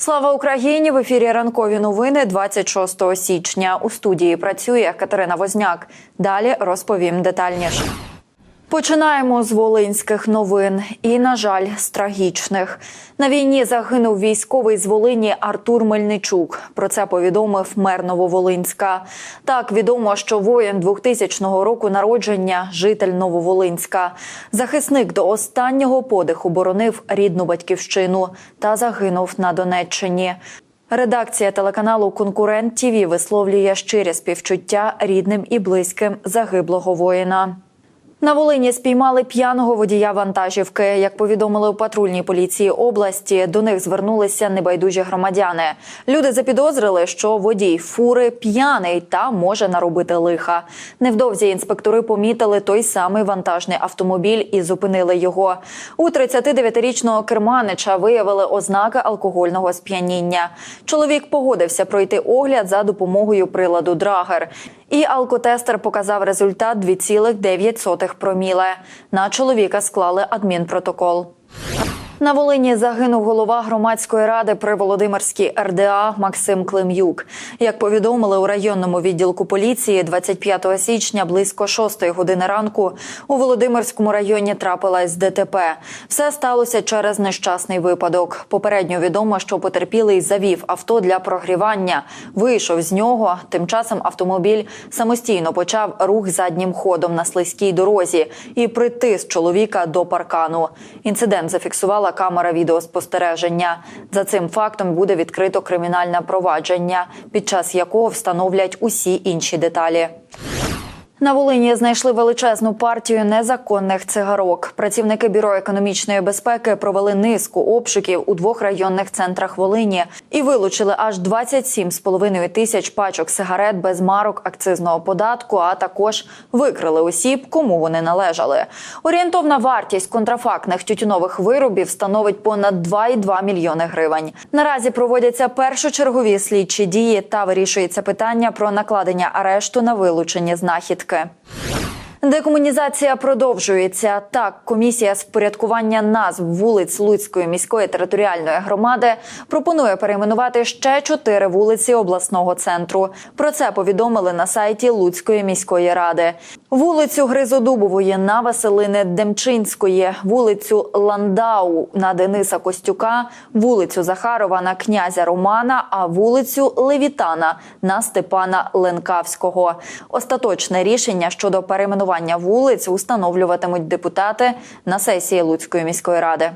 Слава Україні! В ефірі ранкові новини 26 січня. У студії працює Катерина Возняк. Далі розповім детальніше. Починаємо з волинських новин і, на жаль, з трагічних. На війні загинув військовий з Волині Артур Мельничук. Про це повідомив мер Нововолинська. Так відомо, що воїн 2000 року народження, житель Нововолинська. Захисник до останнього подиху боронив рідну батьківщину та загинув на Донеччині. Редакція телеканалу Конкурент ТІВІ висловлює щирі співчуття рідним і близьким загиблого воїна. На Волині спіймали п'яного водія вантажівки. Як повідомили у патрульній поліції області, до них звернулися небайдужі громадяни. Люди запідозрили, що водій фури п'яний та може наробити лиха. Невдовзі інспектори помітили той самий вантажний автомобіль і зупинили його. У 39-річного керманича виявили ознаки алкогольного сп'яніння. Чоловік погодився пройти огляд за допомогою приладу Драгер. І алкотестер показав результат 2,9 проміле. На чоловіка склали адмінпротокол. На Волині загинув голова громадської ради при Володимирській РДА Максим Клим'юк. Як повідомили у районному відділку поліції, 25 січня близько 6 години ранку у Володимирському районі трапилась ДТП. Все сталося через нещасний випадок. Попередньо відомо, що потерпілий завів авто для прогрівання. Вийшов з нього. Тим часом автомобіль самостійно почав рух заднім ходом на слизькій дорозі і притис чоловіка до паркану. Інцидент зафіксувала камера відеоспостереження. За цим фактом буде відкрито кримінальне провадження, під час якого встановлять усі інші деталі. На Волині знайшли величезну партію незаконних цигарок. Працівники бюро економічної безпеки провели низку обшуків у двох районних центрах Волині і вилучили аж 27,5 тисяч пачок сигарет без марок акцизного податку. А також викрили осіб, кому вони належали. Орієнтовна вартість контрафактних тютюнових виробів становить понад 2,2 мільйони гривень. Наразі проводяться першочергові слідчі дії та вирішується питання про накладення арешту на вилучені знахідки звідки. Декомунізація продовжується. Так, комісія з впорядкування назв вулиць Луцької міської територіальної громади пропонує перейменувати ще чотири вулиці обласного центру. Про це повідомили на сайті Луцької міської ради. Вулицю Гризодубової на Василини Демчинської, вулицю Ландау на Дениса Костюка, вулицю Захарова на князя Романа, а вулицю Левітана на Степана Ленкавського. Остаточне рішення щодо перейменування вулиць установлюватимуть депутати на сесії Луцької міської ради.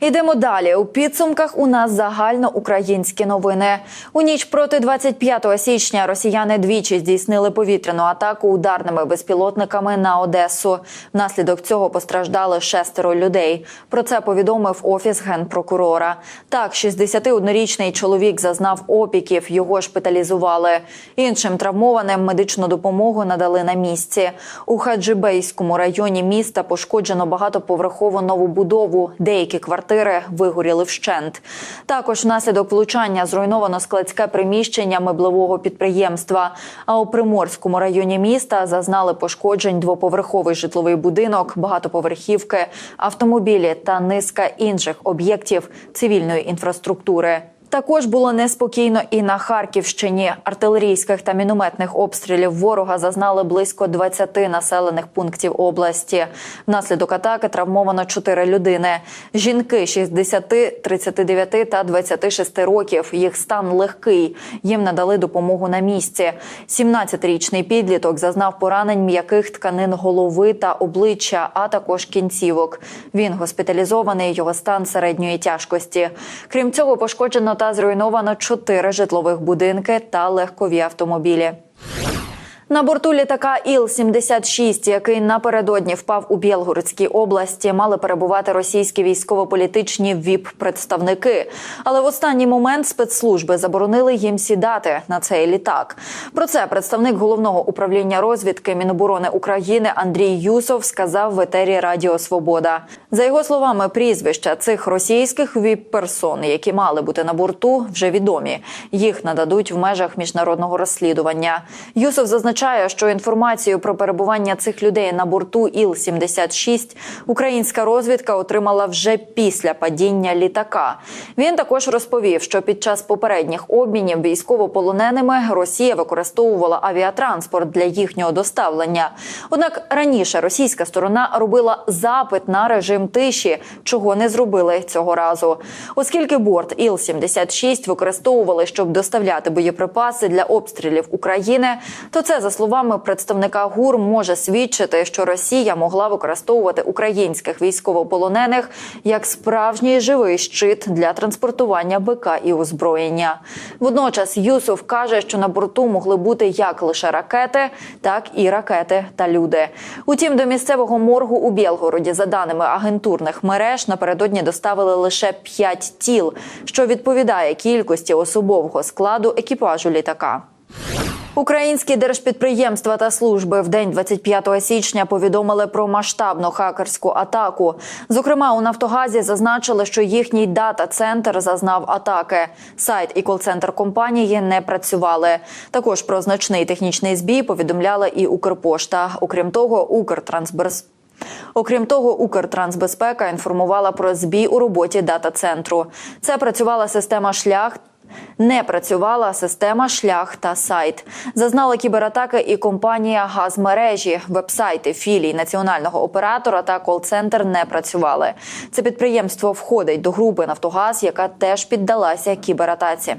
Йдемо далі. У підсумках у нас загальноукраїнські новини. У ніч проти 25 січня росіяни двічі здійснили повітряну атаку ударними безпілотниками на Одесу. Внаслідок цього постраждали шестеро людей. Про це повідомив офіс генпрокурора. Так, 61-річний чоловік зазнав опіків. Його шпиталізували. Іншим травмованим медичну допомогу надали на місці. У Хаджибейському районі міста пошкоджено багатоповерхову нову будову. Деякі квартири квартири вигоріли вщент. Також внаслідок влучання зруйновано складське приміщення меблевого підприємства. А у Приморському районі міста зазнали пошкоджень двоповерховий житловий будинок, багатоповерхівки, автомобілі та низка інших об'єктів цивільної інфраструктури. Також було неспокійно і на Харківщині. Артилерійських та мінометних обстрілів ворога зазнали близько 20 населених пунктів області. Внаслідок атаки травмовано 4 людини. Жінки 60, 39 та 26 років. Їх стан легкий. Їм надали допомогу на місці. 17-річний підліток зазнав поранень м'яких тканин голови та обличчя, а також кінцівок. Він госпіталізований. Його стан середньої тяжкості. Крім цього, пошкоджено та зруйновано чотири житлових будинки та легкові автомобілі. На борту літака Іл-76, який напередодні впав у Білгородській області, мали перебувати російські військово-політичні ВІП-представники. Але в останній момент спецслужби заборонили їм сідати на цей літак. Про це представник головного управління розвідки Міноборони України Андрій Юсов сказав в етері Радіо Свобода. За його словами, прізвища цих російських ВІП-персон, які мали бути на борту, вже відомі. Їх нададуть в межах міжнародного розслідування. Юсов зазначає, зазначає, що інформацію про перебування цих людей на борту Іл-76 українська розвідка отримала вже після падіння літака. Він також розповів, що під час попередніх обмінів військовополоненими Росія використовувала авіатранспорт для їхнього доставлення. Однак раніше російська сторона робила запит на режим тиші, чого не зробили цього разу, оскільки борт Іл-76 використовували, щоб доставляти боєприпаси для обстрілів України. То це за словами представника ГУР може свідчити, що Росія могла використовувати українських військовополонених як справжній живий щит для транспортування БК і озброєння. Водночас Юсуф каже, що на борту могли бути як лише ракети, так і ракети та люди. Утім, до місцевого моргу у Білгороді, за даними агентурних мереж, напередодні доставили лише п'ять тіл, що відповідає кількості особового складу екіпажу літака. Українські держпідприємства та служби в день 25 січня повідомили про масштабну хакерську атаку. Зокрема, у Нафтогазі зазначили, що їхній дата-центр зазнав атаки. Сайт і кол-центр компанії не працювали. Також про значний технічний збій повідомляла і Укрпошта. Окрім того, Укртрансберз. Окрім того, Укртрансбезпека інформувала про збій у роботі дата-центру. Це працювала система шлях. Не працювала система шлях та сайт. Зазнала кібератаки і компанія газмережі. Вебсайти філій національного оператора та кол-центр не працювали. Це підприємство входить до групи Нафтогаз, яка теж піддалася кібератаці.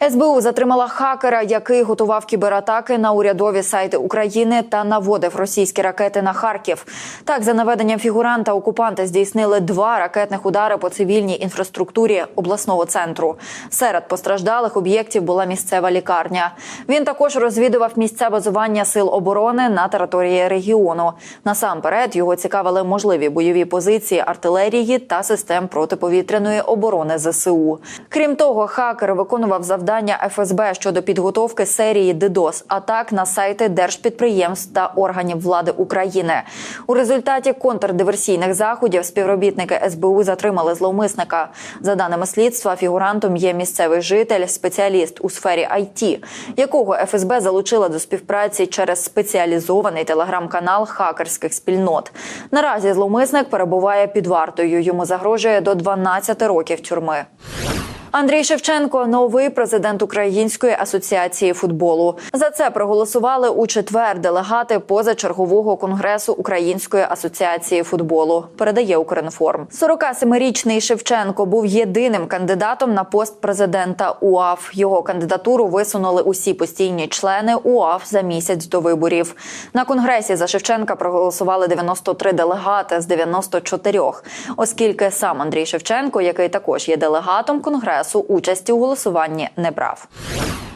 СБУ затримала хакера, який готував кібератаки на урядові сайти України та наводив російські ракети на Харків. Так, за наведенням фігуранта, окупанти здійснили два ракетних удари по цивільній інфраструктурі обласного центру. Серед постраждалих об'єктів була місцева лікарня. Він також розвідував місця базування сил оборони на території регіону. Насамперед його цікавили можливі бойові позиції артилерії та систем протиповітряної оборони ЗСУ. Крім того, хакер виконував завдання завдання ФСБ щодо підготовки серії ДДоС атак на сайти держпідприємств та органів влади України. У результаті контрдиверсійних заходів співробітники СБУ затримали зловмисника. За даними слідства, фігурантом є місцевий житель, спеціаліст у сфері IT, якого ФСБ залучила до співпраці через спеціалізований телеграм-канал хакерських спільнот. Наразі зловмисник перебуває під вартою. Йому загрожує до 12 років тюрми. Андрій Шевченко новий президент Української асоціації футболу. За це проголосували у четвер делегати позачергового конгресу Української асоціації футболу. Передає Укрінформ. 47-річний Шевченко був єдиним кандидатом на пост президента УАФ. Його кандидатуру висунули усі постійні члени УАФ за місяць до виборів. На конгресі за Шевченка проголосували 93 делегати з 94, оскільки сам Андрій Шевченко, який також є делегатом конгресу, конгресу участі у голосуванні не брав.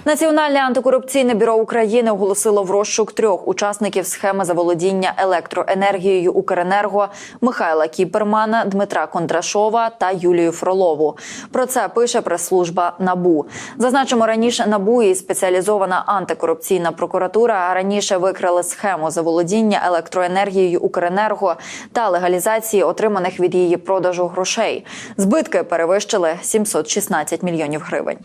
Національне антикорупційне бюро України оголосило в розшук трьох учасників схеми заволодіння електроенергією Укренерго Михайла Кіпермана, Дмитра Кондрашова та Юлію Фролову. Про це пише прес-служба Набу. Зазначимо раніше Набу і спеціалізована антикорупційна прокуратура раніше викрили схему заволодіння електроенергією Укренерго та легалізації отриманих від її продажу грошей. Збитки перевищили 716 мільйонів гривень.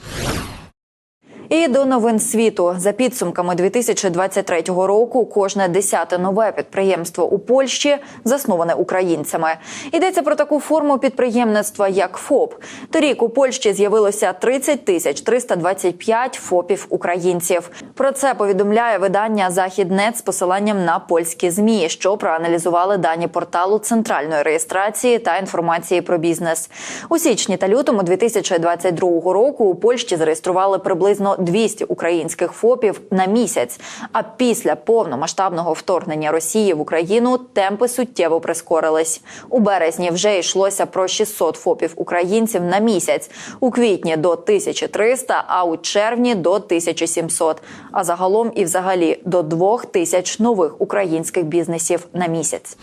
І до новин світу за підсумками 2023 року кожне десяте нове підприємство у Польщі засноване українцями. Йдеться про таку форму підприємництва, як ФОП. Торік у Польщі з'явилося 30 тисяч 325 ФОПів українців. Про це повідомляє видання Західнет з посиланням на польські змі, що проаналізували дані порталу центральної реєстрації та інформації про бізнес. У січні та лютому 2022 року у Польщі зареєстрували приблизно 200 українських ФОПів на місяць. А після повномасштабного вторгнення Росії в Україну темпи суттєво прискорились. У березні вже йшлося про 600 ФОПів українців на місяць, у квітні до 1300, а у червні до 1700. А загалом і взагалі до 2000 нових українських бізнесів на місяць.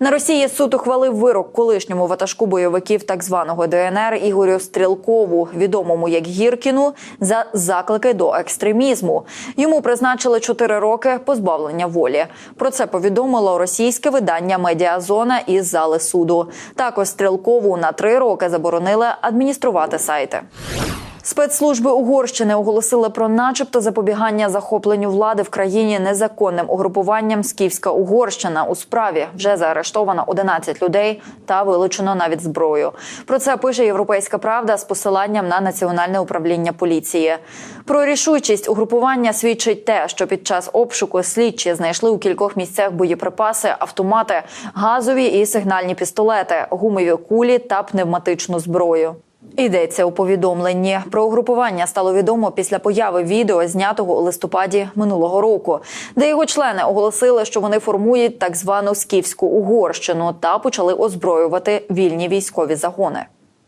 На Росії суд ухвалив вирок колишньому ватажку бойовиків так званого ДНР Ігорю Стрілкову, відомому як Гіркіну, за заклики до екстремізму. Йому призначили 4 роки позбавлення волі. Про це повідомило російське видання Медіазона із зали суду. Також стрілкову на 3 роки заборонили адмініструвати сайти. Спецслужби Угорщини оголосили про, начебто, запобігання захопленню влади в країні незаконним угрупуванням Скіфська Угорщина у справі вже заарештовано 11 людей та вилучено навіть зброю. Про це пише Європейська Правда з посиланням на національне управління поліції. Про рішучість угрупування свідчить те, що під час обшуку слідчі знайшли у кількох місцях боєприпаси, автомати, газові і сигнальні пістолети, гумові кулі та пневматичну зброю. Йдеться у повідомленні про угрупування стало відомо після появи відео, знятого у листопаді минулого року, де його члени оголосили, що вони формують так звану скіфську угорщину та почали озброювати вільні військові загони.